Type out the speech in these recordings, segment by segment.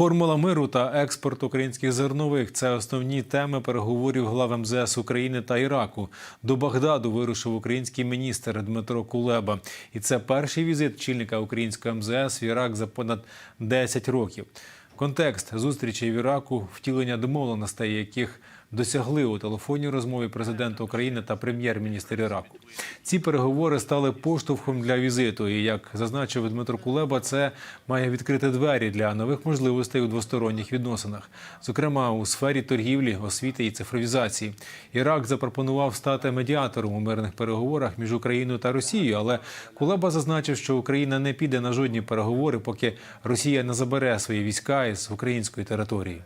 Формула миру та експорт українських зернових це основні теми переговорів глав МЗС України та Іраку. До Багдаду вирушив український міністр Дмитро Кулеба. І це перший візит чільника українського МЗС в Ірак за понад 10 років. Контекст зустрічей в Іраку, втілення домовленостей, яких досягли у телефонній розмові президента України та прем'єр-міністр Іраку. Ці переговори стали поштовхом для візиту. І як зазначив Дмитро Кулеба, це має відкрити двері для нових можливостей у двосторонніх відносинах, зокрема у сфері торгівлі, освіти і цифровізації. Ірак запропонував стати медіатором у мирних переговорах між Україною та Росією, але Кулеба зазначив, що Україна не піде на жодні переговори, поки Росія не забере свої війська із української території.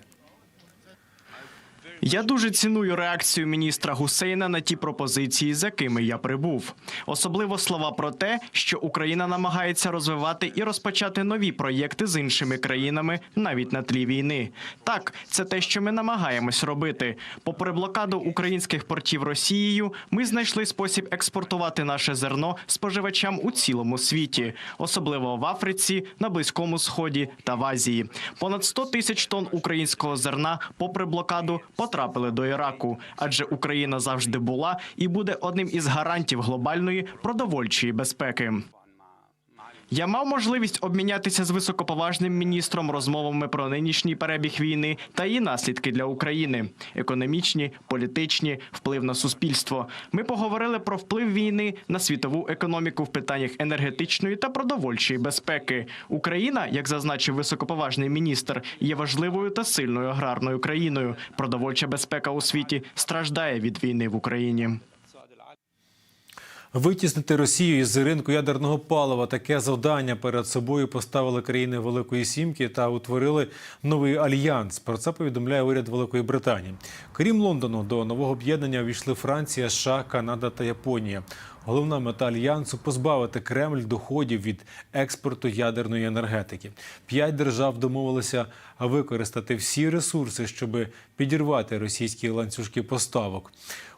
Я дуже ціную реакцію міністра Гусейна на ті пропозиції, з якими я прибув. Особливо слова про те, що Україна намагається розвивати і розпочати нові проєкти з іншими країнами навіть на тлі війни. Так, це те, що ми намагаємось робити. Попри блокаду українських портів Росією, ми знайшли спосіб експортувати наше зерно споживачам у цілому світі, особливо в Африці, на Близькому Сході та в Азії. Понад 100 тисяч тонн українського зерна, попри блокаду, потрапили до Іраку, адже Україна завжди була і буде одним із гарантів глобальної продовольчої безпеки. Я мав можливість обмінятися з високоповажним міністром розмовами про нинішній перебіг війни та її наслідки для України: економічні, політичні, вплив на суспільство. Ми поговорили про вплив війни на світову економіку в питаннях енергетичної та продовольчої безпеки. Україна, як зазначив високоповажний міністр, є важливою та сильною аграрною країною. Продовольча безпека у світі страждає від війни в Україні. Витіснити Росію із ринку ядерного палива таке завдання перед собою поставили країни Великої Сімки та утворили новий альянс. Про це повідомляє уряд Великої Британії. Крім Лондону, до нового об'єднання увійшли Франція, США, Канада та Японія. Головна мета альянсу позбавити Кремль доходів від експорту ядерної енергетики. П'ять держав домовилися використати всі ресурси, щоб підірвати російські ланцюжки поставок.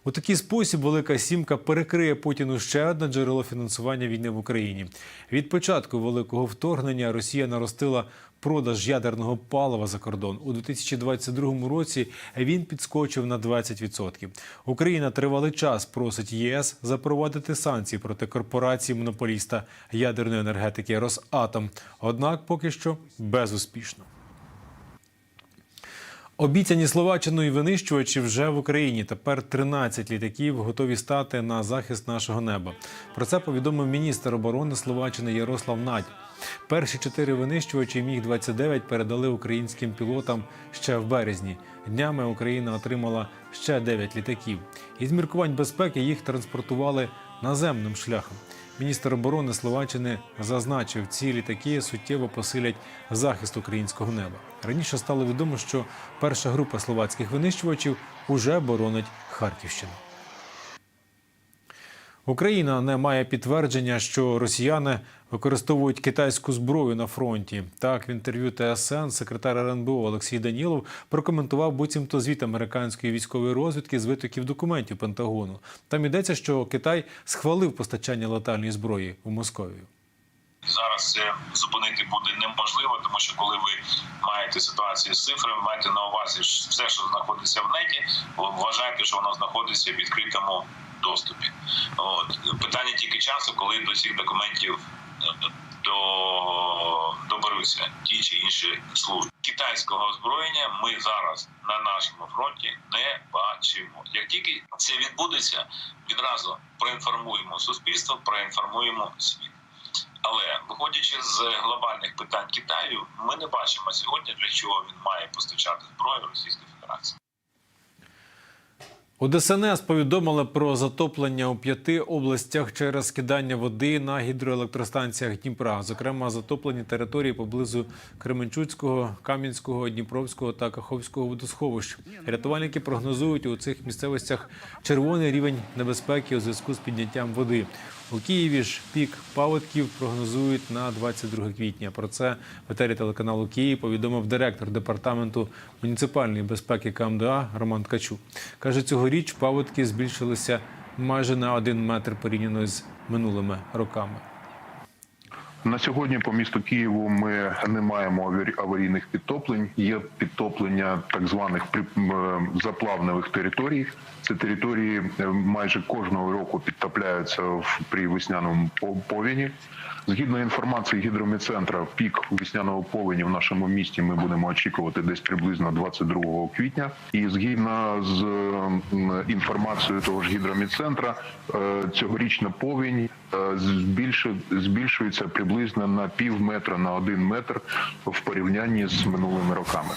У такий спосіб Велика Сімка перекриє Путіну ще одне джерело фінансування війни в Україні. Від початку великого вторгнення Росія наростила продаж ядерного палива за кордон. У 2022 році він підскочив на 20%. Україна тривалий час просить ЄС запровадити санкції проти корпорації монополіста ядерної енергетики Росатом. Однак поки що безуспішно. Обіцяні Словаччиною винищувачі вже в Україні. Тепер 13 літаків готові стати на захист нашого неба. Про це повідомив міністр оборони Словаччини Ярослав Надь. Перші чотири винищувачі міг 29 передали українським пілотам ще в березні. Днями Україна отримала ще 9 літаків. Із міркувань безпеки їх транспортували наземним шляхом. Міністр оборони Словаччини зазначив, ці літаки суттєво посилять захист українського неба. Раніше стало відомо, що перша група словацьких винищувачів уже боронить Харківщину. Україна не має підтвердження, що росіяни використовують китайську зброю на фронті. Так, в інтерв'ю ТСН секретар РНБО Олексій Данілов прокоментував буцімто звіт американської військової розвідки з витоків документів Пентагону. Там йдеться, що Китай схвалив постачання летальної зброї в Московію. Зараз це зупинити буде неможливо, тому що коли ви маєте ситуацію з цифрами, маєте на увазі все, що знаходиться в неті, ви вважаєте, що воно знаходиться в відкритому доступі. От питання тільки часу, коли до цих документів е, до доберуться ті чи інші служби китайського озброєння. Ми зараз на нашому фронті не бачимо. Як тільки це відбудеться, відразу проінформуємо суспільство, проінформуємо світ. Але виходячи з глобальних питань Китаю, ми не бачимо сьогодні, для чого він має постачати зброю Російської Федерації. У ДСНС повідомили про затоплення у п'яти областях через скидання води на гідроелектростанціях Дніпра, зокрема затоплені території поблизу Кременчуцького, Кам'янського, Дніпровського та Каховського водосховищ. Рятувальники прогнозують у цих місцевостях червоний рівень небезпеки у зв'язку з підняттям води. У Києві ж пік паводків прогнозують на 22 квітня. Про це в етері телеканалу Київ повідомив директор департаменту муніципальної безпеки КМДА Роман Ткачук. Каже, цьогоріч паводки збільшилися майже на один метр порівняно з минулими роками. На сьогодні по місту Києву ми не маємо аварі- аварійних підтоплень. Є підтоплення так званих е, заплавневих територій. Це території е, майже кожного року підтопляються при весняному по- повені. Згідно інформації гідромедцентра, пік весняного повені в нашому місті ми будемо очікувати десь приблизно 22 квітня. І згідно з інформацією того ж гідромедцентра, е, цьогорічна повінь е, збільшується приблизно на пів метра на один метр в порівнянні з минулими роками.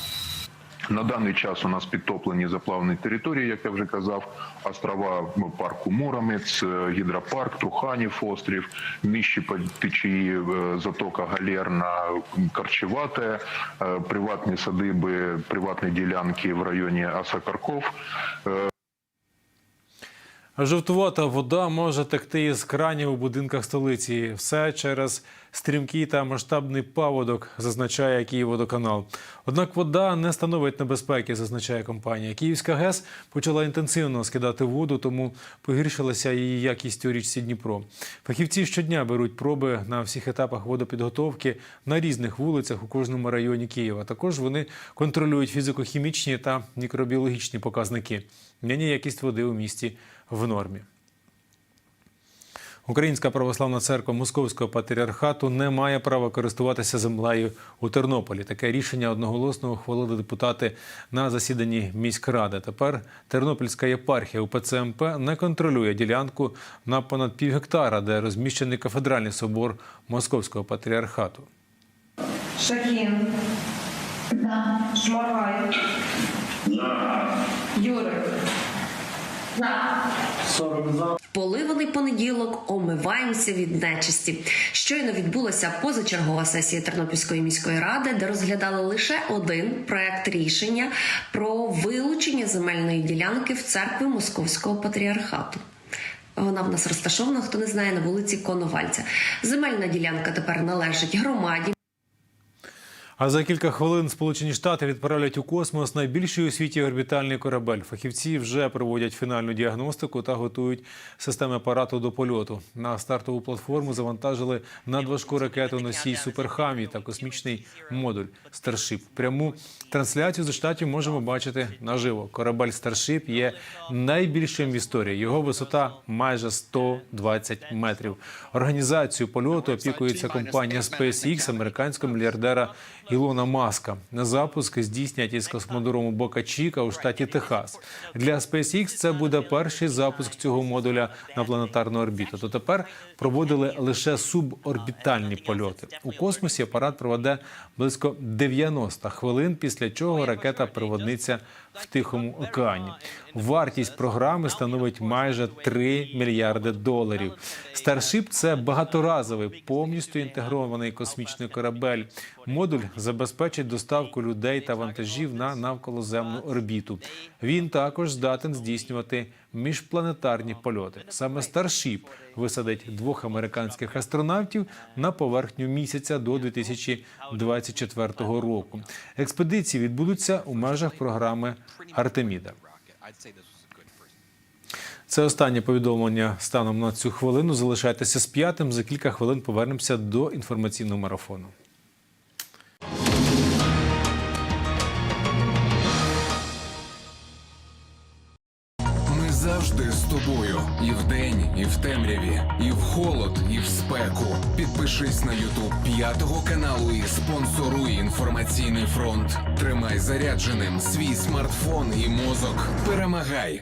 На даний час у нас підтоплені заплавні території, як я вже казав, острова парку Муромець, е, гідропарк, Труханів острів, нижчі течії е, затока Галерна, Корчевате, е, приватні садиби, приватні ділянки в районі Асакарков. Жовтувата вода може текти із кранів у будинках столиці. Все через стрімкий та масштабний паводок, зазначає Київводоканал. Однак вода не становить небезпеки, зазначає компанія. Київська ГЕС почала інтенсивно скидати воду, тому погіршилася її якість у річці Дніпро. Фахівці щодня беруть проби на всіх етапах водопідготовки на різних вулицях у кожному районі Києва. Також вони контролюють фізико-хімічні та мікробіологічні показники. Нині якість води у місті в нормі. Українська православна церква Московського патріархату не має права користуватися землею у Тернополі. Таке рішення одноголосно ухвалили депутати на засіданні міськради. Тепер Тернопільська єпархія УПЦ МП не контролює ділянку на понад пів гектара, де розміщений кафедральний собор Московського патріархату. Шахін. Да. Шморгай. Юрик. Поливаний понеділок омиваємося від нечисті. Щойно відбулася позачергова сесія Тернопільської міської ради, де розглядали лише один проект рішення про вилучення земельної ділянки в церкві Московського патріархату. Вона в нас розташована, хто не знає, на вулиці Коновальця. Земельна ділянка тепер належить громаді. А за кілька хвилин Сполучені Штати відправлять у космос найбільший у світі орбітальний корабель. Фахівці вже проводять фінальну діагностику та готують системи апарату до польоту. На стартову платформу завантажили надважку ракету носій Суперхамі та космічний модуль Старшип. Пряму трансляцію зі штатів можемо бачити наживо. Корабель Старшип є найбільшим в історії. Його висота майже 120 метрів. Організацію польоту опікується компанія SpaceX американського мільярдера Ілона Маска. На запуск здійснять із космодрому Бока Чіка у штаті Техас. Для SpaceX це буде перший запуск цього модуля на планетарну орбіту. То тепер проводили лише суборбітальні польоти. У космосі апарат проведе близько 90 хвилин, після чого ракета приводниться в Тихому океані. Вартість програми становить майже 3 мільярди доларів. Старшип це багаторазовий, повністю інтегрований космічний корабель. Модуль забезпечить доставку людей та вантажів на навколоземну орбіту. Він також здатен здійснювати міжпланетарні польоти. Саме Старшип висадить двох американських астронавтів на поверхню місяця до 2024 року. Експедиції відбудуться у межах програми Артеміда. Це останнє повідомлення станом на цю хвилину. Залишайтеся з п'ятим. За кілька хвилин повернемося до інформаційного марафону. Спеку. Підпишись на Ютуб п'ятого каналу і спонсоруй інформаційний фронт. Тримай зарядженим свій смартфон і мозок. Перемагай!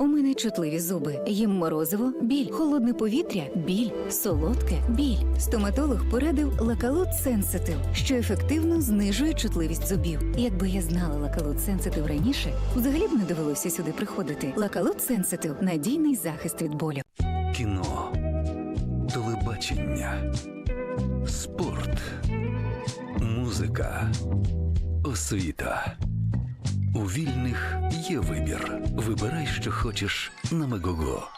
У мене чутливі зуби. Їм морозиво, біль, холодне повітря, біль, солодке, біль. Стоматолог порадив лакалут Сенситив, що ефективно знижує чутливість зубів. Якби я знала лакалут Сенситив раніше, взагалі б не довелося сюди приходити. Лакалут Сенситив надійний захист від болю. Кіно, телебачення, спорт, музика, освіта. У вільних є вибір. Вибирай, що хочеш на Мегого.